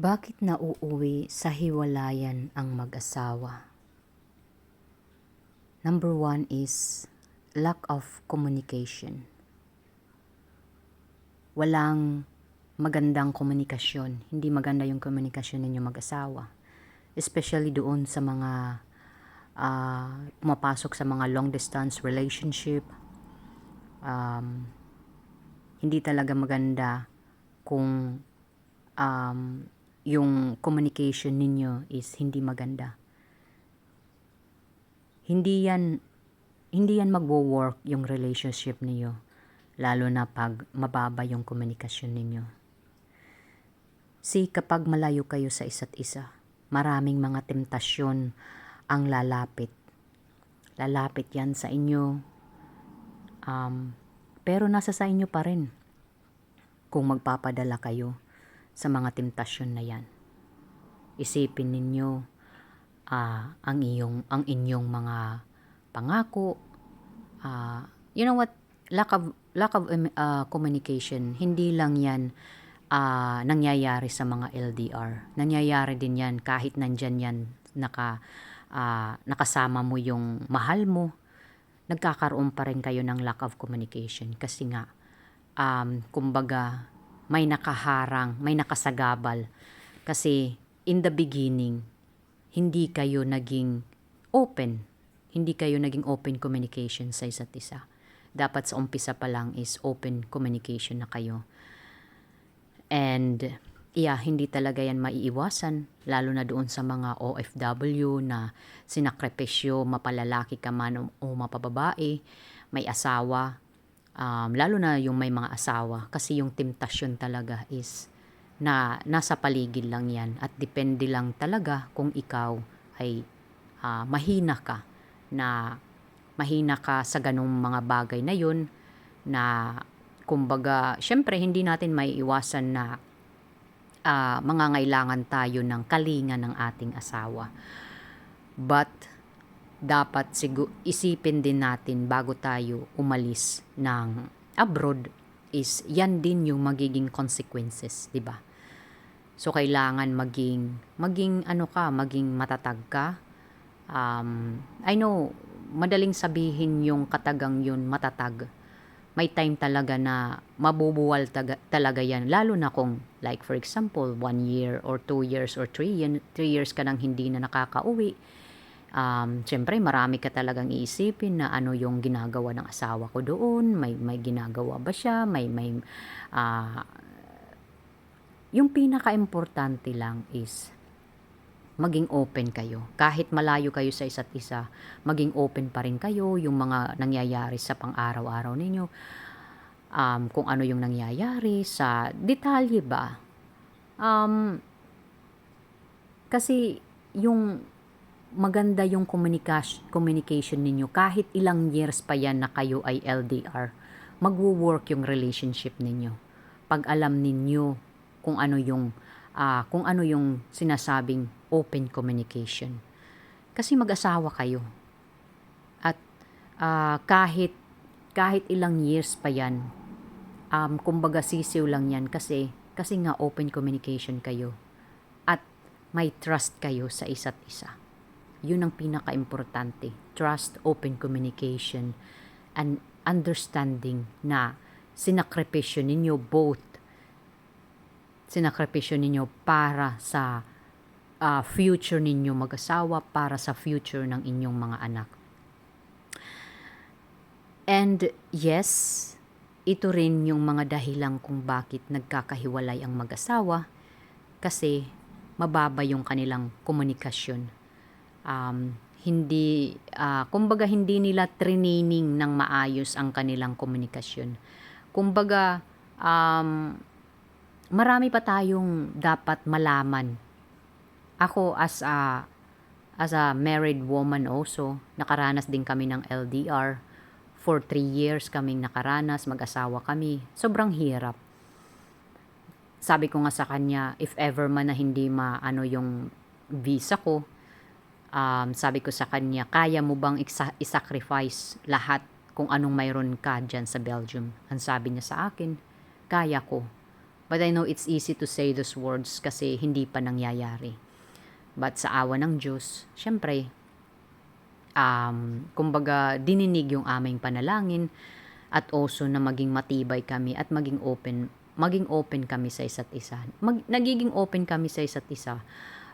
Bakit nauuwi sa hiwalayan ang mag-asawa? Number one is lack of communication. Walang magandang komunikasyon. Hindi maganda yung komunikasyon ninyo mag-asawa. Especially doon sa mga ah, pumapasok sa mga long distance relationship. Um, hindi talaga maganda kung um, yung communication ninyo is hindi maganda. Hindi yan hindi yan magwo-work yung relationship niyo lalo na pag mababa yung komunikasyon ninyo. See, kapag malayo kayo sa isa't isa, maraming mga temptasyon ang lalapit. Lalapit yan sa inyo. Um, pero nasa sa inyo pa rin kung magpapadala kayo sa mga temptasyon na yan. Isipin ninyo ah, ang iyong ang inyong mga pangako. ah, you know what? Lack of lack of ah, communication. Hindi lang 'yan ah, nangyayari sa mga LDR. Nangyayari din 'yan kahit nandyan 'yan naka ah, nakasama mo yung mahal mo. Nagkakaroon pa rin kayo ng lack of communication kasi nga um, kumbaga may nakaharang, may nakasagabal. Kasi in the beginning, hindi kayo naging open. Hindi kayo naging open communication sa isa't isa. Dapat sa umpisa pa lang is open communication na kayo. And yeah, hindi talaga yan maiiwasan, lalo na doon sa mga OFW na sinakripisyo, mapalalaki ka man o, o mapababae, may asawa, um, lalo na yung may mga asawa, kasi yung temptasyon talaga is na nasa paligid lang yan. At depende lang talaga kung ikaw ay ah, mahina ka. Na mahina ka sa ganong mga bagay na yun na kumbaga syempre hindi natin may iwasan na ah, mangangailangan tayo ng kalinga ng ating asawa. But dapat sigu isipin din natin bago tayo umalis ng abroad is yan din yung magiging consequences, 'di ba? So kailangan maging maging ano ka, maging matatag ka. Um, I know madaling sabihin yung katagang yun matatag. May time talaga na mabubuwal taga, talaga yan. Lalo na kung like for example, one year or two years or three, three years ka nang hindi na nakakauwi. Um, Siyempre, marami ka talagang iisipin na ano yung ginagawa ng asawa ko doon, may, may ginagawa ba siya, may, may, ah, yung pinaka-importante lang is maging open kayo. Kahit malayo kayo sa isa't isa, maging open pa rin kayo yung mga nangyayari sa pang-araw-araw ninyo. Um, kung ano yung nangyayari sa detalye ba. Um, kasi yung maganda yung communication, ninyo kahit ilang years pa yan na kayo ay LDR, magwo-work yung relationship ninyo. Pag alam ninyo kung ano yung ah, kung ano yung sinasabing open communication. Kasi mag-asawa kayo. At ah, kahit kahit ilang years pa yan, um, kumbaga sisiw lang yan kasi kasi nga open communication kayo at may trust kayo sa isa't isa. Yun ang pinaka-importante. Trust, open communication, and understanding na sinakripisyo ninyo both sinakripisyo ninyo para sa ah, future ninyo mag-asawa, para sa future ng inyong mga anak. And yes, ito rin yung mga dahilan kung bakit nagkakahiwalay ang mag-asawa kasi mababa yung kanilang komunikasyon. Um, hindi, ah, kumbaga hindi nila training ng maayos ang kanilang komunikasyon. Kumbaga, um, marami pa tayong dapat malaman. Ako as a as a married woman also, nakaranas din kami ng LDR. For three years kaming nakaranas, mag-asawa kami. Sobrang hirap. Sabi ko nga sa kanya, if ever man na hindi maano yung visa ko, um, sabi ko sa kanya, kaya mo bang isa- isacrifice lahat kung anong mayroon ka dyan sa Belgium? Ang sabi niya sa akin, kaya ko But I know it's easy to say those words kasi hindi pa nangyayari. But sa awa ng Diyos, syempre, um, kumbaga, dininig yung aming panalangin at also na maging matibay kami at maging open maging open kami sa isa't isa. Mag, nagiging open kami sa isa't isa.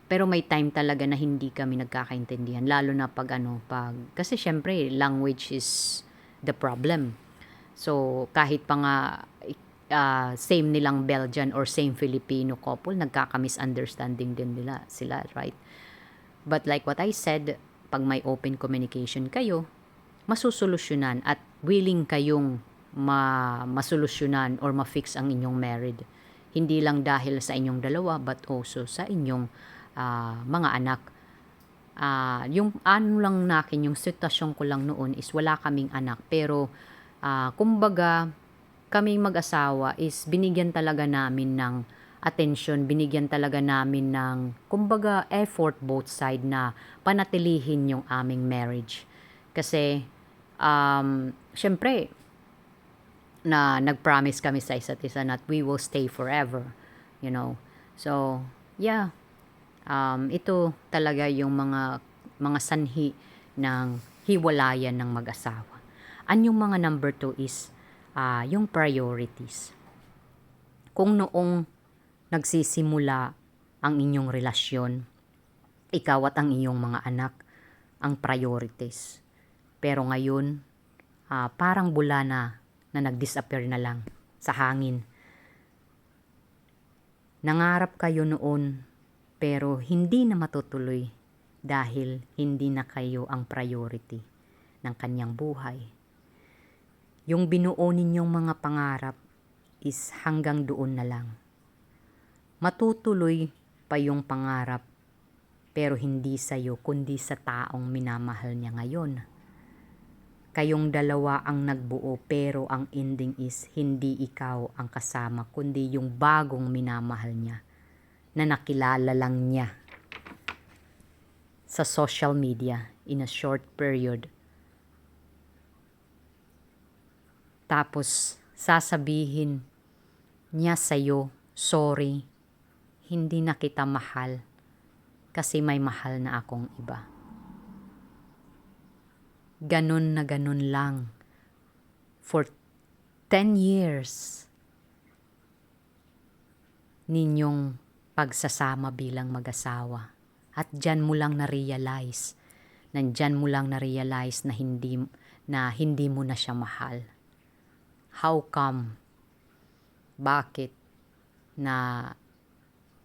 Pero may time talaga na hindi kami nagkakaintindihan lalo na pag ano pag kasi syempre language is the problem. So kahit pa nga uh, same nilang Belgian or same Filipino couple nagkaka-misunderstanding din nila sila, right? But like what I said, pag may open communication kayo, masusolusyonan at willing kayong ma masolusyonan or ma-fix ang inyong married. Hindi lang dahil sa inyong dalawa but also sa inyong uh, mga anak. Uh, yung ano lang nakin, yung sitwasyon ko lang noon is wala kaming anak. Pero uh, kumbaga kaming mag-asawa is binigyan talaga namin ng attention, binigyan talaga namin ng kumbaga effort both side na panatilihin yung aming marriage. Kasi um, syempre na nag-promise kami sa isa't isa na we will stay forever, you know. So, yeah. Um, ito talaga yung mga mga sanhi ng hiwalayan ng mag-asawa. An yung mga number two is uh, yung priorities. Kung noong nagsisimula ang inyong relasyon, ikaw at ang iyong mga anak ang priorities. Pero ngayon, uh, parang bula na na nag-disappear na lang sa hangin. Nangarap kayo noon pero hindi na matutuloy dahil hindi na kayo ang priority ng kanyang buhay. Yung binuo ninyong mga pangarap is hanggang doon na lang. Matutuloy pa yung pangarap pero hindi sa iyo kundi sa taong minamahal niya ngayon Kayong dalawa ang nagbuo pero ang ending is hindi ikaw ang kasama kundi yung bagong minamahal niya na nakilala lang niya sa social media in a short period. Tapos sasabihin niya sa'yo, sorry, hindi na kita mahal kasi may mahal na akong iba ganun na ganun lang for 10 years ninyong pagsasama bilang mag-asawa. At dyan mo lang na-realize, nandyan mo lang na-realize na hindi, na hindi mo na siya mahal. How come? Bakit? Na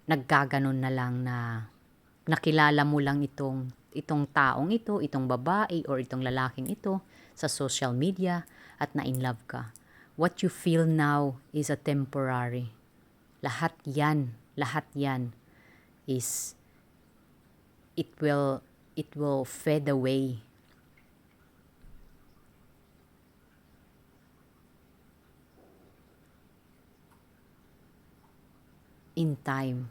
naggaganon na lang na nakilala mo lang itong itong taong ito, itong babae or itong lalaking ito sa social media at na in love ka. What you feel now is a temporary. Lahat yan, lahat yan is it will it will fade away. In time.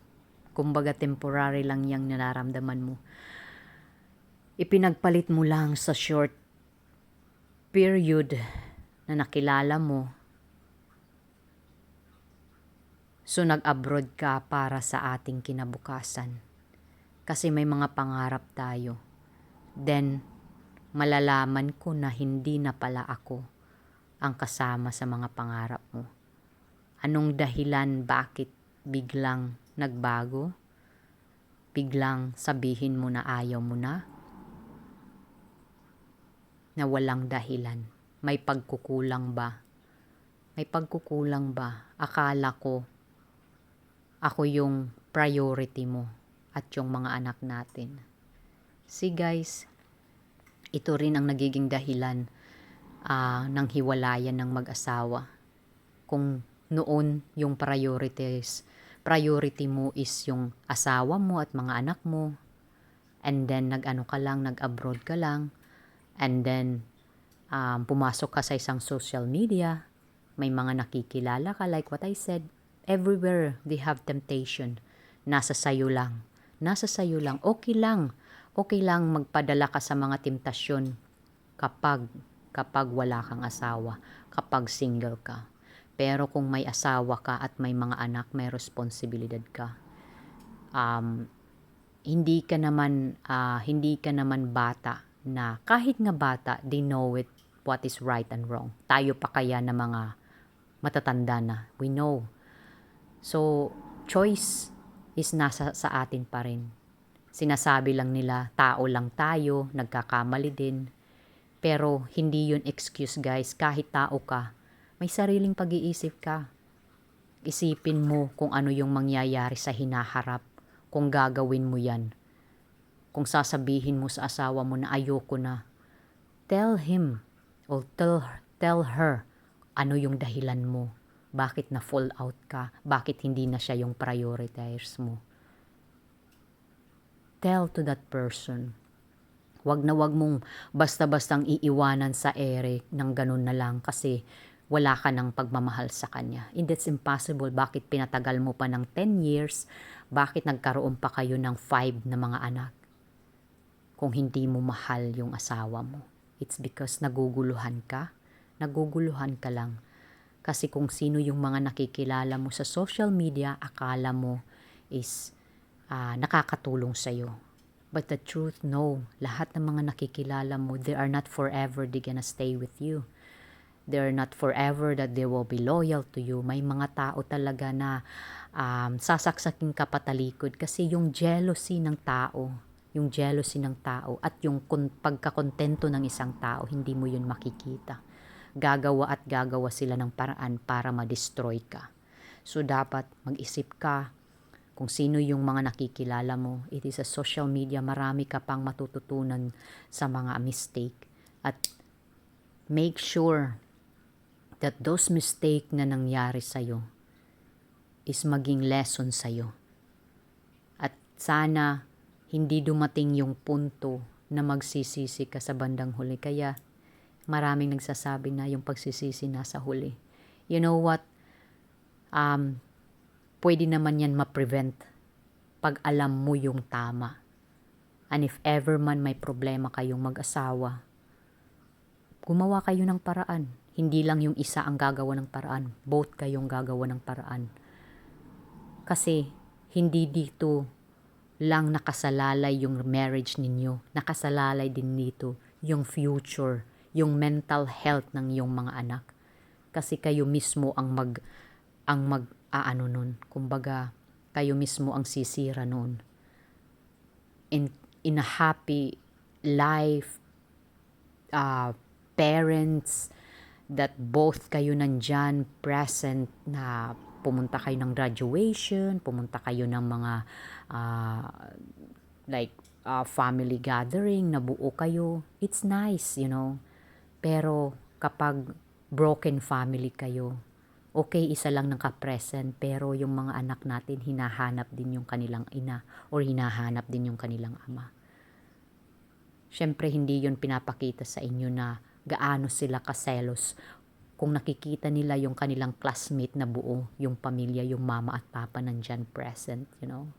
Kumbaga temporary lang yang nararamdaman mo ipinagpalit mo lang sa short period na nakilala mo. So nag-abroad ka para sa ating kinabukasan. Kasi may mga pangarap tayo. Then, malalaman ko na hindi na pala ako ang kasama sa mga pangarap mo. Anong dahilan bakit biglang nagbago? Biglang sabihin mo na ayaw mo na? na walang dahilan? May pagkukulang ba? May pagkukulang ba? Akala ko ako yung priority mo at yung mga anak natin. See guys, ito rin ang nagiging dahilan uh, ng hiwalayan ng mag-asawa. Kung noon yung priorities, priority mo is yung asawa mo at mga anak mo, and then nag-ano ka lang, nag-abroad ka lang, And then, um, pumasok ka sa isang social media, may mga nakikilala ka, like what I said, everywhere they have temptation. Nasa sayo lang. Nasa sayo lang. Okay lang. Okay lang magpadala ka sa mga temptasyon kapag kapag wala kang asawa, kapag single ka. Pero kung may asawa ka at may mga anak, may responsibilidad ka. Um, hindi ka naman ah, hindi ka naman bata na kahit nga bata, they know it what is right and wrong. Tayo pa kaya na mga matatanda na. We know. So, choice is nasa sa atin pa rin. Sinasabi lang nila, tao lang tayo, nagkakamali din. Pero hindi yun excuse guys, kahit tao ka, may sariling pag-iisip ka. Isipin mo kung ano yung mangyayari sa hinaharap, kung gagawin mo yan. Kung sasabihin mo sa asawa mo na ayoko na, tell him or tell, tell her ano yung dahilan mo. Bakit na fall out ka? Bakit hindi na siya yung prioritize mo? Tell to that person. Wag na wag mong basta-bastang iiwanan sa ere ng ganun na lang kasi wala ka ng pagmamahal sa kanya. And that's impossible. Bakit pinatagal mo pa ng 10 years? Bakit nagkaroon pa kayo ng 5 na mga anak? Kung hindi mo mahal yung asawa mo. It's because naguguluhan ka. Naguguluhan ka lang. Kasi kung sino yung mga nakikilala mo sa social media, akala mo is ah, nakakatulong sa'yo. But the truth, no. Lahat ng mga nakikilala mo, they are not forever they gonna stay with you. They're not forever that they will be loyal to you. May mga tao talaga na um, sasaksakin ka patalikod kasi yung jealousy ng tao, yung jealousy ng tao at yung pagkakontento ng isang tao, hindi mo yun makikita. Gagawa at gagawa sila ng paraan para ma-destroy ka. So dapat mag-isip ka kung sino yung mga nakikilala mo. It is a social media, marami ka pang matututunan sa mga mistake. At make sure that those mistake na nangyari sa'yo is maging lesson sa'yo. At sana hindi dumating yung punto na magsisisi ka sa bandang huli. Kaya maraming nagsasabi na yung pagsisisi nasa huli. You know what? Um, pwede naman yan ma-prevent pag alam mo yung tama. And if ever man may problema kayong mag-asawa, gumawa kayo ng paraan. Hindi lang yung isa ang gagawa ng paraan. Both kayong gagawa ng paraan. Kasi hindi dito lang nakasalalay yung marriage ninyo. Nakasalalay din dito yung future, yung mental health ng iyong mga anak. Kasi kayo mismo ang mag ang mag aano nun. Kumbaga, kayo mismo ang sisira nun. In, in a happy life, uh, parents, that both kayo nandyan, present, na pumunta kayo ng graduation, pumunta kayo ng mga, uh, like, uh, family gathering, nabuo kayo. It's nice, you know. Pero, kapag broken family kayo, okay, isa lang naka-present, pero yung mga anak natin, hinahanap din yung kanilang ina or hinahanap din yung kanilang ama. Siyempre, hindi yun pinapakita sa inyo na gaano sila kaselos kung nakikita nila yung kanilang classmate na buo, yung pamilya, yung mama at papa nandyan present, you know.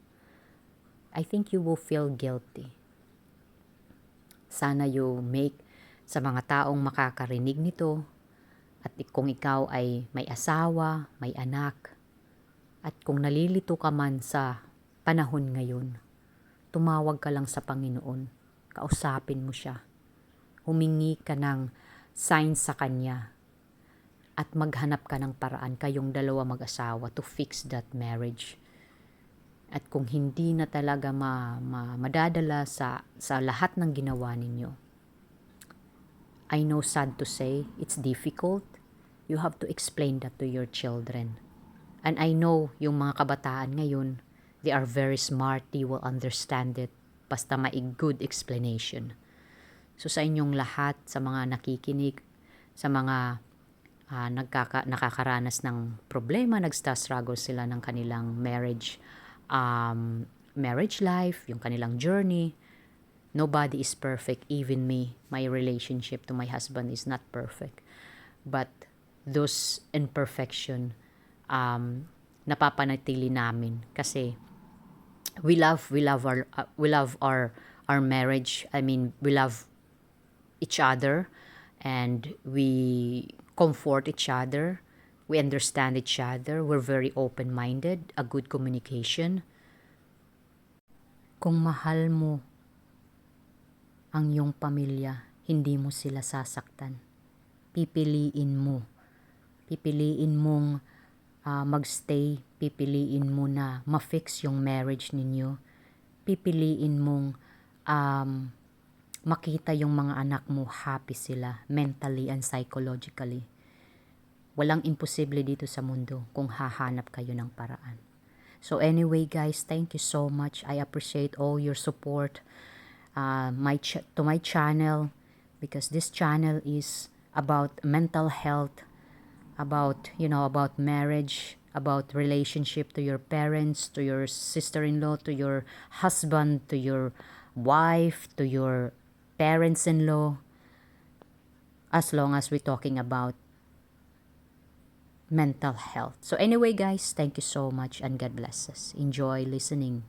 I think you will feel guilty. Sana you make sa mga taong makakarinig nito, at kung ikaw ay may asawa, may anak, at kung nalilito ka man sa panahon ngayon, tumawag ka lang sa Panginoon. Kausapin mo siya. Humingi ka ng sign sa Kanya. At maghanap ka ng paraan kayong dalawa mag-asawa to fix that marriage. At kung hindi na talaga ma, ma, madadala sa, sa lahat ng ginawa ninyo, I know sad to say, it's difficult. You have to explain that to your children. And I know yung mga kabataan ngayon, they are very smart, they will understand it. Basta may good explanation. So sa inyong lahat, sa mga nakikinig, sa mga uh, nagkaka, nakakaranas ng problema, nagsta-struggle sila ng kanilang marriage, um, marriage life, yung kanilang journey, Nobody is perfect, even me. My relationship to my husband is not perfect. But those imperfection, um, napapanatili namin kasi we love we love our uh, we love our our marriage. I mean, we love each other and we comfort each other. We understand each other. We're very open-minded. A good communication. Kung mahal mo ang iyong pamilya, hindi mo sila sasaktan. Pipiliin mo. Pipiliin mong ah, magstay. Pipiliin mo na ma-fix yung marriage ninyo. Pipiliin mong um, makita yung mga anak mo happy sila mentally and psychologically. Walang imposible dito sa mundo kung hahanap kayo ng paraan. So anyway guys, thank you so much. I appreciate all your support uh, my ch- to my channel because this channel is about mental health, about you know about marriage, about relationship to your parents, to your sister-in-law, to your husband, to your wife, to your parents-in-law. As long as we're talking about mental health. So anyway guys, thank you so much and God bless us. Enjoy listening.